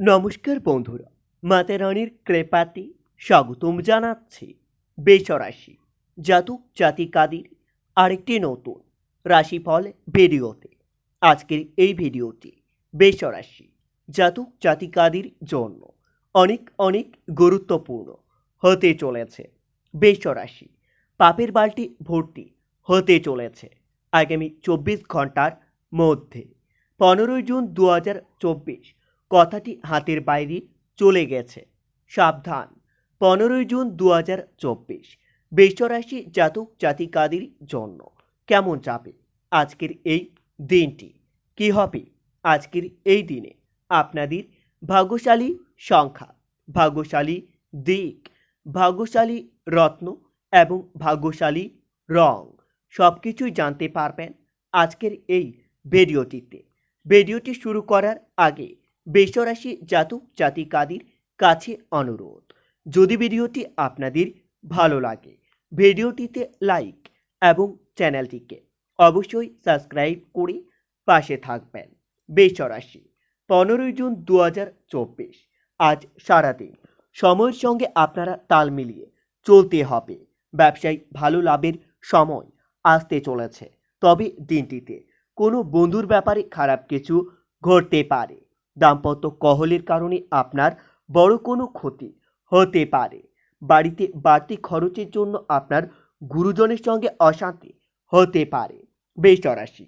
নমস্কার বন্ধুরা, মাতা রানীর কৃপাতে স্বাগতম জানাচ্ছি বেসরাশি জাতক জাতিকাদের আরেকটি নতুন রাশিফল ভিডিওতে। আজকের এই ভিডিওটি বেসরাশি জাতক জাতিকাদের জন্য অনেক অনেক গুরুত্বপূর্ণ হতে চলেছে। বেসরাশি পাপের বালটি ভর্তি হতে চলেছে আগামী চব্বিশ ঘণ্টার মধ্যে। পনেরোই জুন দু হাজার চব্বিশ কথাটি হাতের বাইরে চলে গেছে। সাবধান। পনেরোই জুন দু হাজার চব্বিশ, বৃষরাশি জাতক জাতিকাদের জন্য কেমন যাবে? আজকের এই দিনটি কি হবে? আজকের এই দিনে আপনাদের ভাগ্যশালী সংখ্যা, ভাগ্যশালী দিক, ভাগ্যশালী রত্ন এবং ভাগ্যশালী রং সব কিছুই জানতে পারবেন আজকের এই ভিডিওটিতে। ভিডিওটি শুরু করার আগে বেসরাশি জাতক জাতিকাদের কাছে অনুরোধ। যদি ভিডিওটি আপনাদের ভালো লাগে, ভিডিওটিতে লাইক এবং চ্যানেলটিকে অবশ্যই সাবস্ক্রাইব করে পাশে থাকবেন। বেসরাশি পনেরোই জুন দু হাজার চব্বিশ, আজ সারাদিন। সময়ের সঙ্গে আপনারা তাল মিলিয়ে চলতে হবে। ব্যবসায় ভালো লাভের সময় আসতে চলেছে। তবে দিনটিতে কোনো বন্ধুর ব্যাপারে খারাপ কিছু ঘটতে পারে। দাম্পত্য কহলের কারণে আপনার বড় কোনো ক্ষতি হতে পারে। বাড়িতে বাড়তি খরচের জন্য আপনার গুরুজনের সঙ্গে অশান্তি হতে পারে। বেসরাশি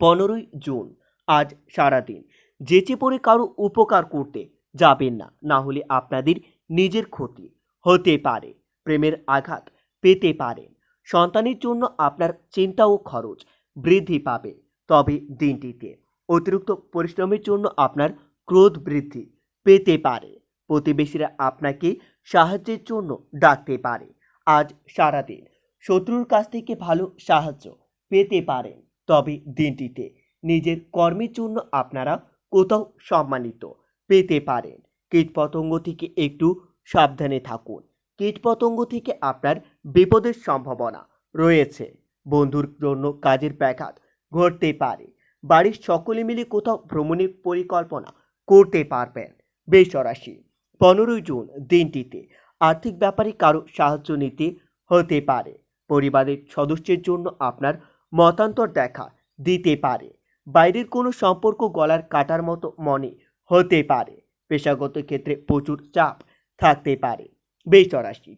পনেরোই জুন, আজ সারাদিন। যেচে পড়ে কারও উপকার করতে যাবেন না না হলে আপনাদের নিজের ক্ষতি হতে পারে, প্রেমের আঘাত পেতে পারেন সন্তানের জন্য আপনার চিন্তা ও খরচ বৃদ্ধি পাবে তবে দিনটিতে। অতিরিক্ত পরিশ্রমের জন্য আপনার ক্রোধ বৃদ্ধি পেতে পারে। প্রতিবেশীরা আপনাকে সাহায্যের জন্য ডাকতে পারে। আজ সারাদিন শত্রুর কাছ থেকে ভালো সাহায্য পেতে পারেন। তবে দিনটিতে নিজের কর্মের জন্য আপনারা কোথাও সম্মানিত পেতে পারেন। কীটপতঙ্গ থেকে একটু সাবধানে থাকুন। কীটপতঙ্গ থেকে আপনার বিপদের সম্ভাবনা রয়েছে। বন্ধুর জন্য কাজের ব্যাঘাত ঘটতে পারে। বাড়ির সকলে মিলে কোথাও ভ্রমণের পরিকল্পনা করতে পারবেন। বেসরাশি পনেরোই জুন দিনটিতে আর্থিক ব্যাপারে কারও সাহায্য নিতে হতে পারে। পরিবারের সদস্যের জন্য আপনার মতান্তর দেখা দিতে পারে। বাইরের কোনো সম্পর্ক গলার কাটার মতো মনে হতে পারে। পেশাগত ক্ষেত্রে প্রচুর চাপ থাকতে পারে। বেসরাশি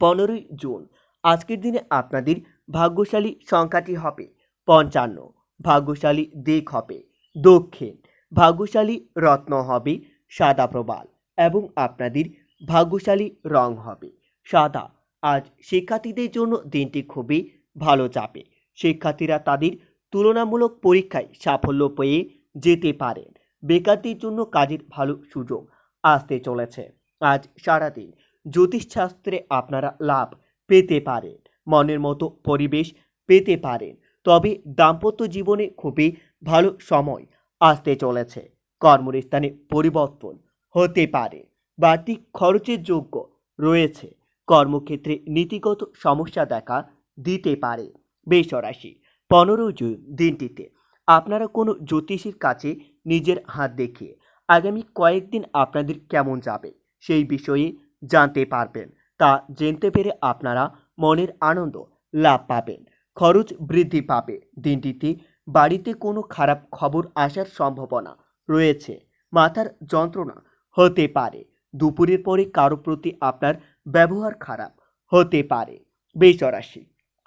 পনেরোই জুন, আজকের দিনে আপনাদের ভাগ্যশালী সংখ্যাটি হবে পঞ্চান্ন। ভাগ্যশালী দিক হবে। দক্ষিণ, ভাগ্যশালী রত্ন হবে, সাদা প্রবাল এবং আপনাদের ভাগ্যশালী রং হবে। সাদা, আজ শিক্ষার্থীদের জন্য দিনটি খুবই ভালো যাবে। শিক্ষার্থীরা তাদের তুলনামূলক পরীক্ষায় সাফল্য পেয়ে যেতে পারেন। বেকারদের জন্য কাজের ভালো সুযোগ আসতে চলেছে। আজ সারাদিন জ্যোতিষশাস্ত্রে আপনারা লাভ পেতে পারেন, মনের মতো পরিবেশ পেতে পারেন। তবে দাম্পত্য জীবনে খুবই ভালো সময় আসতে চলেছে। কর্মস্থানে পরিবর্তন হতে পারে। বাড়তি খরচের যোগ্য রয়েছে। কর্মক্ষেত্রে নীতিগত সমস্যা দেখা দিতে পারে। বেসরাশি পনেরো জুন দিনটিতে আপনারা কোনো জ্যোতিষীর কাছে নিজের হাত দেখিয়ে আগামী কয়েকদিন আপনাদের কেমন যাবে সেই বিষয়ে জানতে পারবেন। তা জানতে পেরে আপনারা মনের আনন্দ লাভ পাবেন। খরচ বৃদ্ধি পাবে। দিনটিতে বাড়িতে কোনো খারাপ খবর আসার সম্ভাবনা রয়েছে। মাথার যন্ত্রণা হতে পারে। দুপুরের পরে কারও প্রতি আপনার ব্যবহার খারাপ হতে পারে। বেসরাশি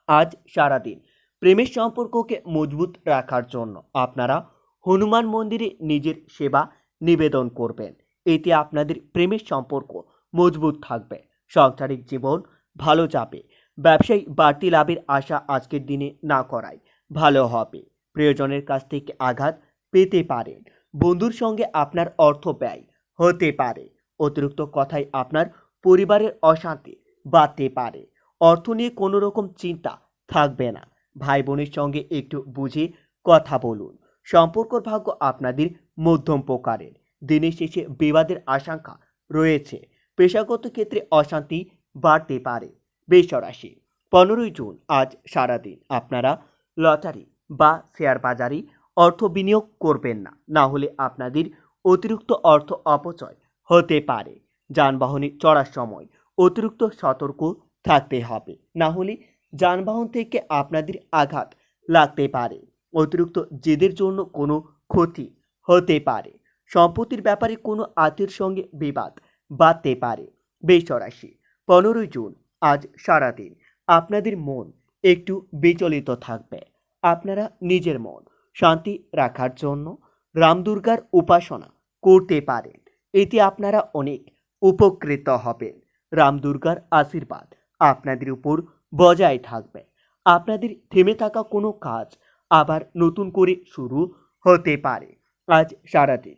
আজ সারাদিন প্রেমের সম্পর্ককে মজবুত রাখার জন্য আপনারা হনুমান মন্দিরে নিজের সেবা নিবেদন করবেন। এতে আপনাদের প্রেমের সম্পর্ক মজবুত থাকবে। সাংসারিক জীবন ভালো যাবে। ব্যবসায়ী বাড়তি লাভের আশা আজকের দিনে না করায়। ভালো হবে। প্রিয়জনের কাছ থেকে আঘাত পেতে পারেন বন্ধুর সঙ্গে আপনার অর্থ ব্যয় হতে পারে। অতিরিক্ত কথায় আপনার পরিবারের অশান্তি বাড়তে পারে। অর্থ নিয়ে কোনো রকম চিন্তা থাকবে না। ভাই বোনের সঙ্গে একটু বুঝে কথা বলুন। সম্পর্কর ভাগ্য আপনাদের মধ্যম প্রকারের। দিনের শেষে বিবাদের আশঙ্কা রয়েছে। পেশাগত ক্ষেত্রে অশান্তি বাড়তে পারে। বেসরাশি পনেরোই জুন, আজ সারাদিন। আপনারা লটারি বা শেয়ার বাজারে অর্থ বিনিয়োগ করবেন না। না হলে আপনাদের অতিরিক্ত অর্থ অপচয় হতে পারে। যানবাহনে চড়ার সময় অতিরিক্ত সতর্ক থাকতে হবে। না হলে যানবাহন থেকে আপনাদের আঘাত লাগতে পারে। অতিরিক্ত জেদের জন্য কোনো ক্ষতি হতে পারে। সম্পত্তির ব্যাপারে কোনো আত্মীয়ের সঙ্গে বিবাদ বাড়তে পারে। বেসরাশি পনেরোই জুন আজ সারাদিন আপনাদের মন একটু বিচলিত থাকবে। আপনারা নিজের মন শান্তি রাখার জন্য রামদুর্গার উপাসনা করতে পারেন। এতে আপনারা অনেক উপকৃত হবেন। রামদুর্গার আশীর্বাদ আপনাদের উপর বজায় থাকবে। আপনাদের থেমে থাকা কোনো কাজ আবার নতুন করে শুরু হতে পারে। আজ সারাদিন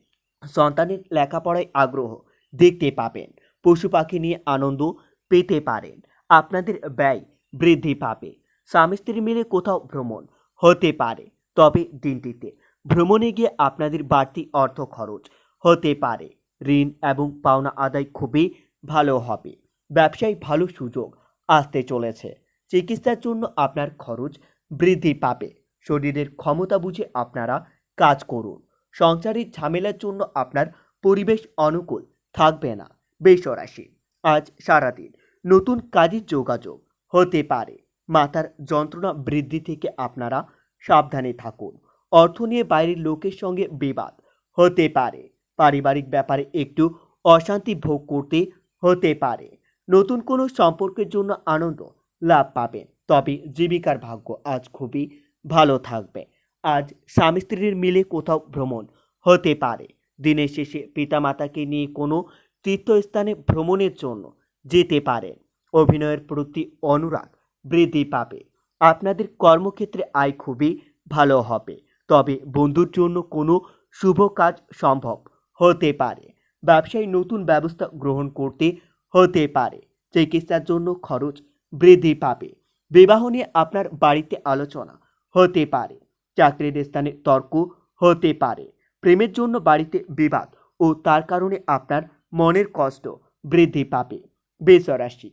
সন্তানের লেখাপড়ায় আগ্রহ দেখতে পাবেন। পশু পাখি নিয়ে আনন্দ পেতে পারেন। আপনাদের ব্যয় বৃদ্ধি পাবে। স্বামী স্ত্রী মিলে কোথাও ভ্রমণ হতে পারে, তবে দিনটিতে ভ্রমণে গিয়ে আপনাদের বাড়তি অর্থ খরচ হতে পারে। ঋণ এবং পাওনা আদায় খুবই ভালো হবে। ব্যবসায় ভালো সুযোগ আসতে চলেছে। চিকিৎসার জন্য আপনার খরচ বৃদ্ধি পাবে। শরীরের ক্ষমতা বুঝে আপনারা কাজ করুন। সংসারের ঝামেলার জন্য আপনার পরিবেশ অনুকূল থাকবে না। বেসরাশি আজ সারাদিন নতুন কাজের যোগাযোগ হতে পারে। মাথার যন্ত্রণা বৃদ্ধি থেকে আপনারা সাবধানে থাকুন। অর্থ নিয়ে বাইরের লোকের সঙ্গে বিবাদ হতে পারে। পারিবারিক ব্যাপারে একটু অশান্তি ভোগ করতে হতে পারে। নতুন কোনো সম্পর্কের জন্য আনন্দ লাভ পাবেন। তবে জীবিকার ভাগ্য আজ খুবই ভালো থাকবে। আজ স্বামী স্ত্রীর মিলে কোথাও ভ্রমণ হতে পারে। দিনের শেষে পিতামাতাকে নিয়ে কোনো তীর্থস্থানে ভ্রমণের জন্য যেতে পারেন অভিনয়ের প্রতি অনুরাগ বৃদ্ধি পাবে। আপনাদের কর্মক্ষেত্রে আয় খুবই ভালো হবে। তবে বন্ধুর জন্য কোনো শুভ কাজ সম্ভব হতে পারে। ব্যবসায় নতুন ব্যবস্থা গ্রহণ করতে হতে পারে। চিকিৎসার জন্য খরচ বৃদ্ধি পাবে। বিবাহ নিয়ে আপনার বাড়িতে আলোচনা হতে পারে। চাকরির স্থানে তর্ক হতে পারে। প্রেমের জন্য বাড়িতে বিবাদ ও তার কারণে আপনার মনের কষ্ট বৃদ্ধি পাবে। বেসরাশি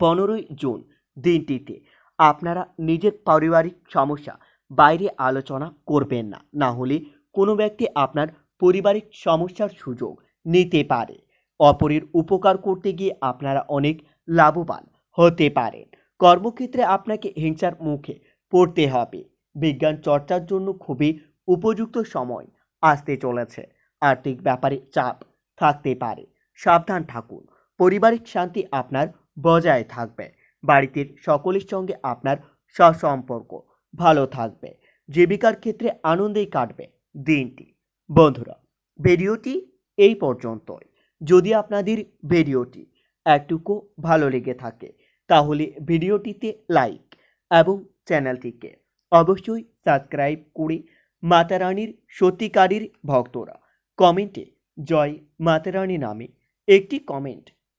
পনেরোই জুন দিনটিতে আপনারা নিজের পারিবারিক সমস্যা বাইরে আলোচনা করবেন না। না হলে কোনো ব্যক্তি আপনার পারিবারিক সমস্যার সুযোগ নিতে পারে। অপরের উপকার করতে গিয়ে আপনারা অনেক লাভবান হতে পারেন। কর্মক্ষেত্রে আপনাকে হিংসার মুখে পড়তে হবে। বিজ্ঞান চর্চার জন্য খুবই উপযুক্ত সময় আসতে চলেছে। আর্থিক ব্যাপারে চাপ থাকতে পারে। সাবধান থাকুন। পারিবারিক শান্তি আপনার বজায় থাকবে। বাড়িতে সকলের সঙ্গে আপনার সসম্পর্ক ভালো থাকবে। জীবিকার ক্ষেত্রে আনন্দেই কাটবে দিনটি। বন্ধুরা, ভিডিওটি এই পর্যন্তই। যদি আপনাদের ভিডিওটি একটুকু ভালো লেগে থাকে, তাহলে ভিডিওটিতে লাইক এবং চ্যানেলটিকে অবশ্যই সাবস্ক্রাইব করে মাতারানীর সত্যিকারীর ভক্তরা কমেন্টে জয় মাতারানী নামে একটি কমেন্ট